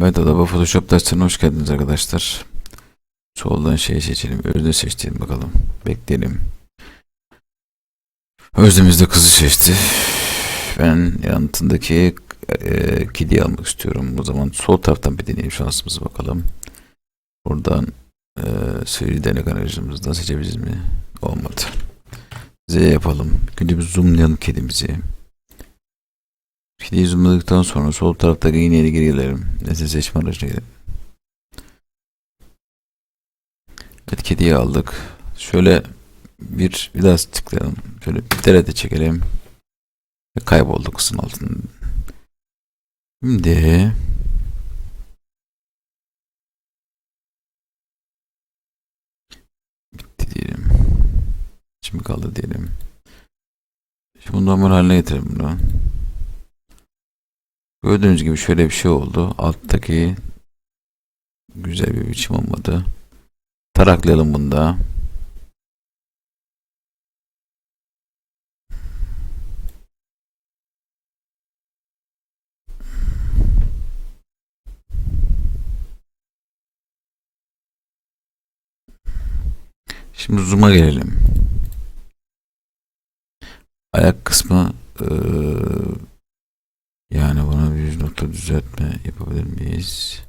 Evet Adobe Photoshop derslerine hoş geldiniz arkadaşlar. Soldan şey seçelim. Özde seçelim bakalım. Bekleyelim. Özlemiz de kızı seçti. Ben yanıtındaki e, kediyi almak istiyorum. O zaman sol taraftan bir deneyelim şansımızı bakalım. Buradan e, seri denek aracımızdan seçebiliriz mi? Olmadı. Z yapalım. Şimdi bir zoomlayalım kedimizi. Kediyi zoomladıktan sonra sol taraftaki iğneyle geri gelelim. Nesne seçme aracına gidelim. Evet kediyi aldık. Şöyle bir bir daha tıklayalım. Şöyle bir derede çekelim. Ve kayboldu kısın altında. Şimdi bitti diyelim. Şimdi kaldı diyelim. Şimdi bunu normal haline getirelim bunu. Gördüğünüz gibi şöyle bir şey oldu. Alttaki güzel bir biçim olmadı. Taraklayalım bunu da. Şimdi zoom'a gelelim. Ayak kısmı bir nokta düzeltme yapabilir miyiz?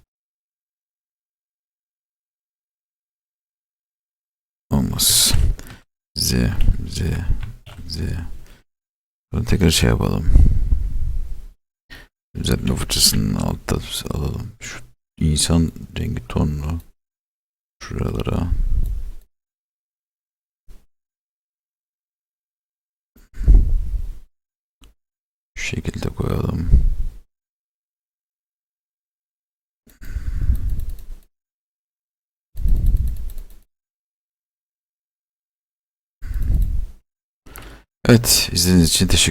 Olmaz. Z, Z, Z. Bunu tekrar şey yapalım. Düzeltme fırçasının altta alalım. Şu insan rengi tonunu şuralara. Şu şekilde koyalım. Evet, izlediğiniz için teşekkür